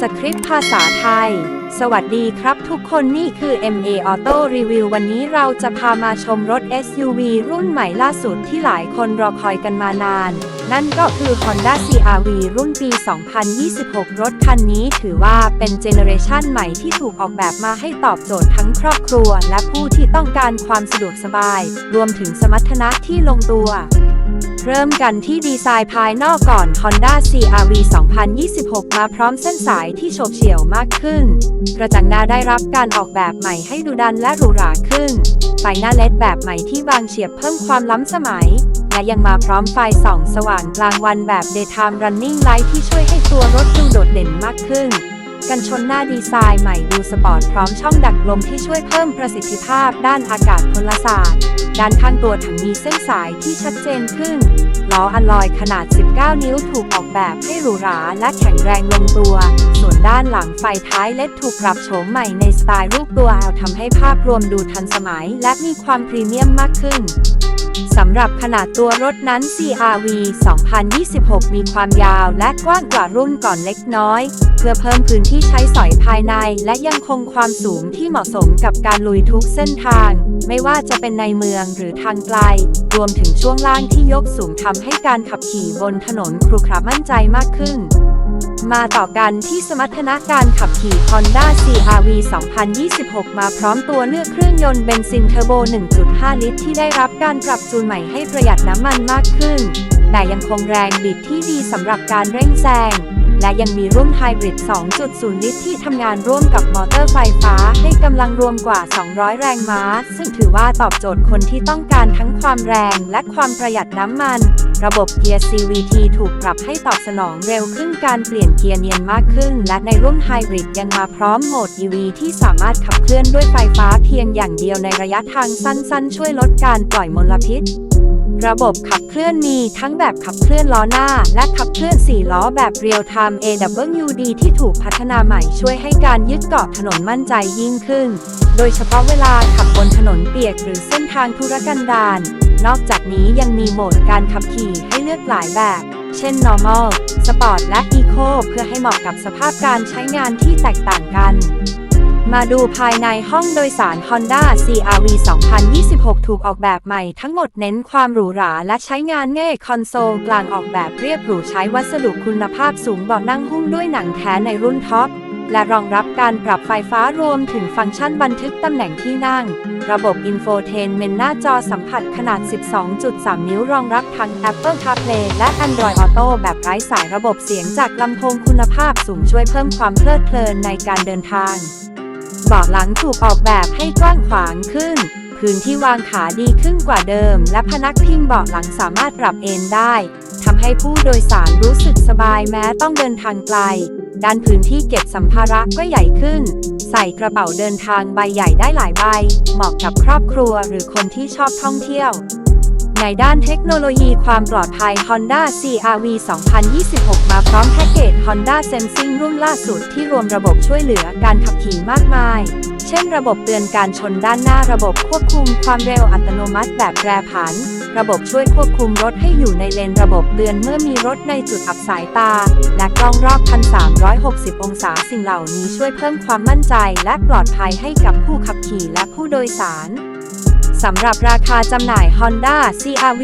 สคริปต์ภาษาไทย สวัสดีครับทุกคนนี่คือ MA Auto Review วันนี้เราจะพามาชมรถ SUV รุ่นใหม่ล่าสุดที่หลายคนรอคอยกันมานาน นั่นก็คือ Honda CR-V รุ่นปี 2026 รถคันนี้ถือว่าเป็นเจเนอเรชันใหม่ที่ถูกออกแบบมาให้ตอบโจทย์ทั้งครอบครัว และผู้ที่ต้องการความสะดวกสบาย รวมถึงสมรรถนะที่ลงตัว เริ่มกันที่ดีไซน์ภายนอกก่อน Honda CR-V 2026 มาพร้อมเส้นสายที่โฉบเฉี่ยวมากขึ้น กระจังหน้าได้รับการออกแบบใหม่ให้ดูดันและหรูหราขึ้น ไฟหน้าเลดแบบใหม่ที่บางเฉียบเพิ่มความล้ำสมัย และยังมาพร้อมไฟส่องสว่างกลางวันแบบ Daytime Running Light ที่ช่วยให้ตัวรถดูโดดเด่นมากขึ้น กันชนหน้าดีไซน์ใหม่ดูสปอร์ตพร้อมช่องดักลมที่ช่วยเพิ่มประสิทธิภาพด้านอากาศพลศาสตร์ ด้านข้างตัวถังมีเส้นสายที่ชัดเจนขึ้น ล้ออัลลอยขนาด 19 นิ้วถูกออกแบบให้หรูหราและแข็งแรงลงตัว ส่วนด้านหลังไฟท้ายเลดถูกปรับโฉมใหม่ในสไตล์รูปตัว L ทำให้ภาพรวมดูทันสมัย และมีความพรีเมียมมากขึ้น สำหรับขนาดตัวรถนั้น CRV 2026 มีความยาวและกว้างกว่ารุ่นก่อนเล็กน้อย เพื่อเพิ่มพื้นที่ใช้สอยภายใน และยังคงความสูงที่เหมาะสมกับการลุยทุกเส้นทาง ไม่ว่าจะเป็นในเมืองหรือทางไกล รวมถึงช่วงล่างที่ยกสูงทำให้การขับขี่บนถนนครุขระมั่นใจมากขึ้น มาต่อกันที่สมรรถนะการขับขี่ Honda CR-V 2026 มาพร้อมตัวเลือกเครื่องยนต์เบนซินเทอร์โบ 1.5 ลิตร ที่ได้รับการปรับจูนใหม่ให้ประหยัดน้ำมันมากขึ้น แต่ยังคงแรงบิดที่ดีสำหรับการเร่งแซง และยังมีรุ่นไฮบริด 2.0 ลิตรที่ทำงานร่วมกับมอเตอร์ไฟฟ้า ให้กำลังรวมกว่า 200 แรงม้า ซึ่งถือว่าตอบโจทย์คนที่ต้องการทั้งความแรงและความประหยัดน้ำมัน ระบบเกียร์ CVT ถูกปรับให้ตอบสนองเร็วขึ้นการเปลี่ยนเกียร์เนียนมากขึ้น และในรุ่นไฮบริดยังมาพร้อมโหมด EV ที่สามารถขับเคลื่อนด้วยไฟฟ้าเพียงอย่างเดียวในระยะทางสั้น ๆ ช่วยลดการปล่อยมลพิษ ระบบขับเคลื่อนมีทั้งแบบขับเคลื่อนล้อหน้า และขับเคลื่อน 4 ล้อแบบ Real Time AWD ที่ถูกพัฒนาใหม่ช่วยให้การยึดเกาะถนนมั่นใจยิ่งขึ้น โดยเฉพาะเวลาขับบนถนนเปียกหรือเส้นทางธุรกันดาร นอกจากนี้ยังมีโหมดการขับขี่ให้เลือกหลายแบบ เช่น normal sport และ eco เพื่อให้เหมาะกับสภาพการใช้งานที่แตกต่างกัน มาดูภายในห้องโดยสาร Honda CR-V 2026 ถูกออกแบบใหม่ทั้งหมดเน้นความหรูหราและใช้งานง่ายคอนโซลกลางออกแบบเรียบหรูใช้วัสดุคุณภาพสูงเบาะนั่งหุ้มด้วยหนังแท้ในรุ่นท็อป และรองรับการปรับไฟฟ้ารวมถึงฟังก์ชันบันทึกตำแหน่งที่นั่ง ระบบอินโฟเทนเมนหน้าจอสัมผัสขนาด 12.3 นิ้วรองรับทั้ง Apple CarPlay และ Android Auto แบบไร้สายระบบเสียงจากลำโพงคุณภาพสูงช่วยเพิ่มความเพลิดเพลินในการเดินทาง เบาะหลังถูกออกแบบให้กว้างขวางขึ้น พื้นที่วางขาดีขึ้นกว่าเดิม และพนักพิงเบาะหลังสามารถปรับเอนได้ทำให้ผู้โดยสารรู้สึกสบายแม้ต้องเดินทางไกล ด้านพื้นที่เก็บสัมภาระก็ใหญ่ขึ้น ใส่กระเป๋าเดินทางใบใหญ่ได้หลายใบ เหมาะกับครอบครัวหรือคนที่ชอบท่องเที่ยว ในด้านเทคโนโลยีความปลอดภัย Honda CR-V 2026 มาพร้อมแพ็กเกจ Honda Sensing รุ่นล่าสุดที่รวมระบบช่วยเหลือการขับขี่มากมาย เช่นระบบเตือนการชนด้านหน้าระบบควบคุมความเร็วอัตโนมัติแบบแปรผัน ระบบช่วยควบคุมรถให้อยู่ในเลนระบบเตือนเมื่อมีรถในจุดอับสายตา และกล้องรอบ 1,360 องศาสิ่งเหล่านี้ช่วยเพิ่มความมั่นใจและปลอดภัยให้กับผู้ขับขี่และผู้โดยสาร สำหรับราคาจำหน่าย Honda CR-V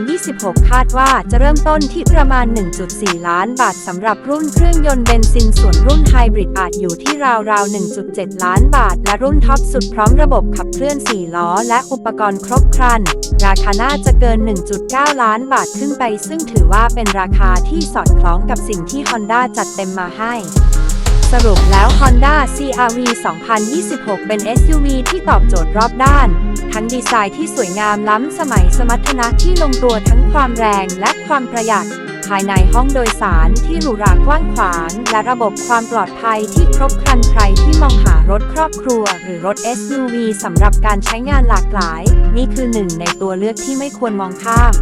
2026 คาดว่าจะเริ่มต้นที่ประมาณ 1.4 ล้านบาทสำหรับรุ่นเครื่องยนต์เบนซินส่วนรุ่นไฮบริดอาจอยู่ที่ราวๆ 1.7 ล้านบาท และรุ่นท็อปสุดพร้อมระบบขับเคลื่อน 4 ล้อ และอุปกรณ์ครบครัน ราคาน่าจะเกิน 1.9 ล้านบาทขึ้นไป ซึ่งถือว่าเป็นราคาที่สอดคล้องกับสิ่งที่ Honda จัดเต็มมาให้สรุปแล้ว Honda CR-V 2026 เป็น SUV ที่ตอบโจทย์รอบด้าน ทั้งดีไซน์ที่สวยงามล้ำสมัยสมรรถนะที่ลงตัวทั้งความแรงและความประหยัด ภายในห้องโดยสารที่หรูหรากว้างขวาง และระบบความปลอดภัยที่ครบครันใครที่มองหารถครอบครัว หรือรถ SUV สำหรับการใช้งานหลากหลาย นี่คือหนึ่งในตัวเลือกที่ไม่ควรมองข้าม